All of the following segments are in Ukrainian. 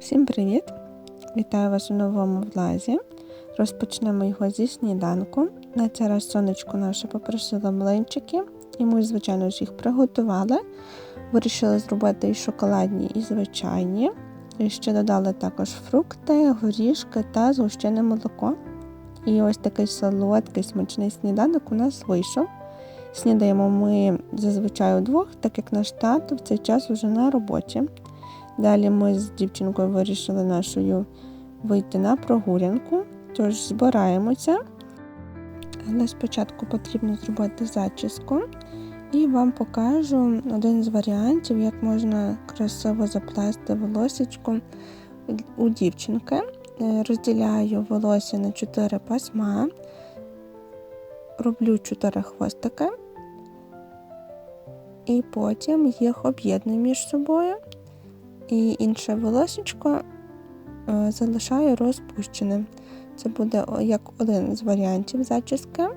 Всім привіт! Вітаю вас у новому влазі. Розпочнемо його зі сніданку. На цей раз сонечко наше попросило млинчики, і ми, звичайно ж, їх приготували. Вирішили зробити і шоколадні, і звичайні. І ще додали також фрукти, горішки та згущене молоко. І ось такий солодкий смачний сніданок у нас вийшов. Снідаємо ми зазвичай удвох, так як наш тато в цей час вже на роботі. Далі ми з дівчинкою вирішили нашою вийти на прогулянку, тож збираємося. Але спочатку потрібно зробити зачіску і вам покажу один з варіантів, як можна красиво заплести волосечко у дівчинки. Е, Розділяю волосся на 4 пасма, роблю 4 хвостики, і потім їх об'єдную між собою і інше волосечко е, залишаю розпущеним. Це буде як один з варіантів зачіски.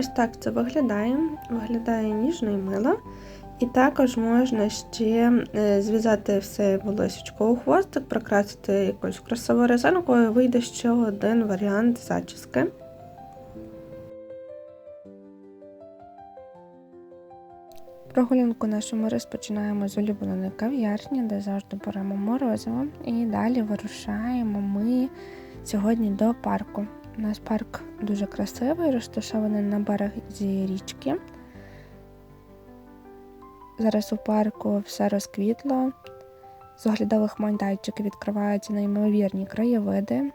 Ось так це виглядає. Виглядає ніжно і мило. І також можна ще е, зв'язати все волосечко у хвостик, прикрасити якоюсь красивою резинкою, і вийде ще один варіант зачіски. Прогулянку нашу ми розпочинаємо з улюбленої кав'ярні, де завжди беремо морозиво. І далі вирушаємо ми сьогодні до парку. У нас парк дуже красивий, розташований на березі річки. Зараз у парку все розквітло, з оглядових майданчиків відкриваються неймовірні краєвиди.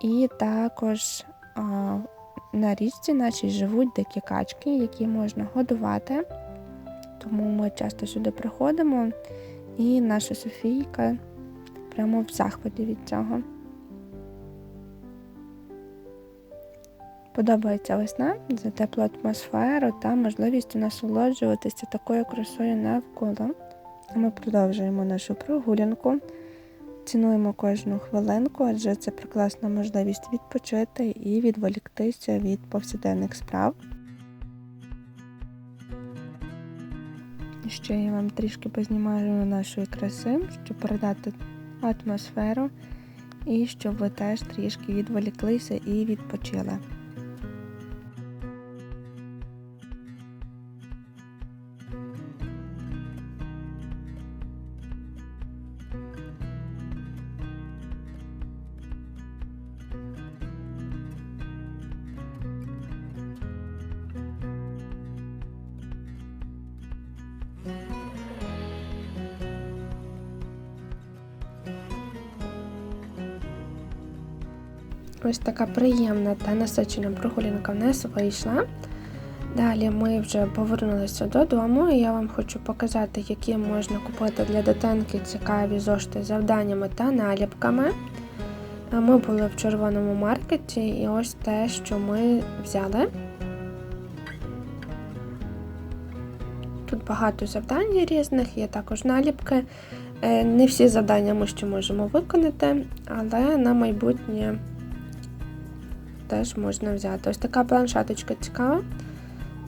І також а, на річці нашій живуть дикі качки, які можна годувати. Тому ми часто сюди приходимо, і наша Софійка прямо в захваті від цього. Подобається весна за теплу атмосферу та можливістю насолоджуватися такою красою навколо. Ми продовжуємо нашу прогулянку, цінуємо кожну хвилинку, адже це прекрасна можливість відпочити і відволіктися від повсякденних справ. Ще я вам трішки познімаю нашої краси, щоб передати атмосферу і щоб ви теж трішки відволіклися і відпочили. Ось така приємна та насичена прогулянка в нас вийшла. Далі ми вже повернулися додому, і я вам хочу показати, які можна купити для дитинки цікаві зошити з завданнями та наліпками. Ми були в червоному маркеті, і ось те, що ми взяли. Тут багато завдань різних, є також наліпки. Е, не всі завдання ми ще можемо виконати, але на майбутнє теж можна взяти. Ось така планшеточка цікава.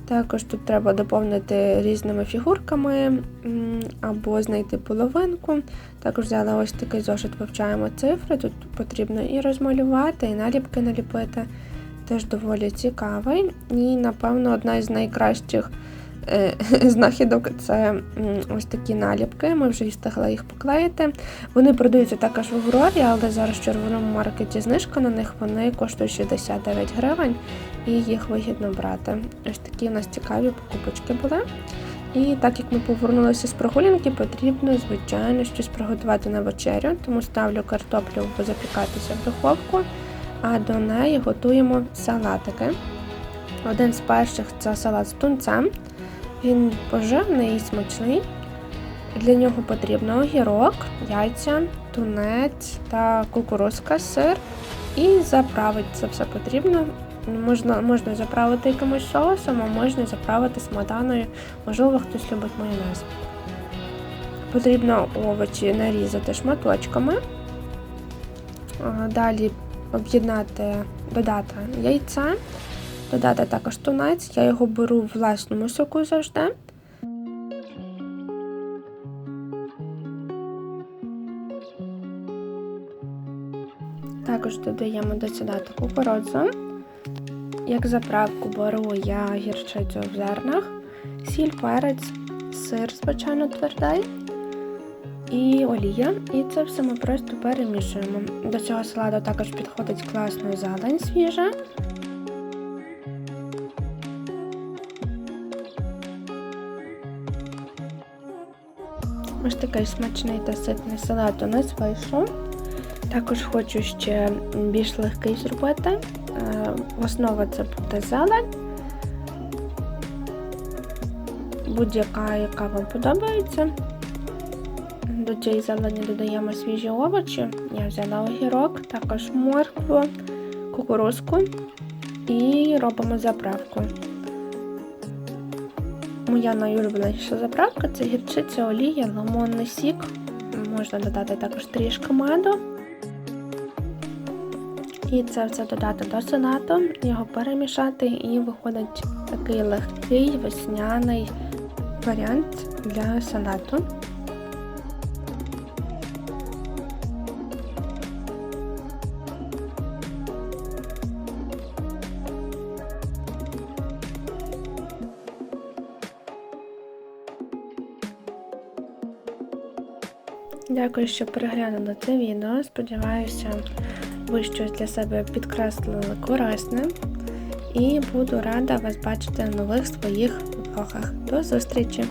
Також тут треба доповнити різними фігурками або знайти половинку. Також взяла ось такий зошит, вивчаємо цифри. Тут потрібно і розмалювати, і наліпки наліпити. Теж доволі цікавий. І, напевно, одна із найкращих знахідок це ось такі наліпки. Ми вже встигли їх поклеїти. Вони продаються також в Аврорі, але зараз в червоному маркеті знижка на них вони коштують 69 гривень і їх вигідно брати. Ось такі у нас цікаві покупочки були. І так як ми повернулися з прогулянки, потрібно, звичайно, щось приготувати на вечерю, тому ставлю картоплю запікатися в духовку, а до неї готуємо салатики. Один з перших це салат з тунцем. Він поживний і смачний. Для нього потрібно огірок, яйця, тунець та кукурузка, сир. І заправити це все потрібно. Можна можна заправити якимось соусом, а можна заправити сметаною. Можливо, хтось любить майонез. Потрібно овочі нарізати шматочками. Далі об'єднати, додати яйце, додати також тунець. Я його беру в власному соку завжди. Також додаємо до сюди кукурудзу. Як заправку беру я гірчицю в зернах, сіль, перець, сир, звичайно, твердий і олія. І це все ми просто перемішуємо. До цього салату також підходить класно зелень свіжа. Ось такий смачний та ситний салат у нас вийшов. Також хочу ще більш легкий зробити. Е, Основа це буде зелень. Будь-яка, яка вам подобається. До цієї зелені додаємо свіжі овочі. Я взяла огірок, також моркву, кукурузку і робимо заправку. Моя найулюбленіша заправка це гірчиця, олія, лимонний сік. Можна додати також трішки меду. І це все додати до салату, його перемішати і виходить такий легкий весняний варіант для салату. Дякую, що переглянули це відео. Сподіваюся, ви щось для себе підкреслили корисне. І буду рада вас бачити в нових своїх влогах. До зустрічі!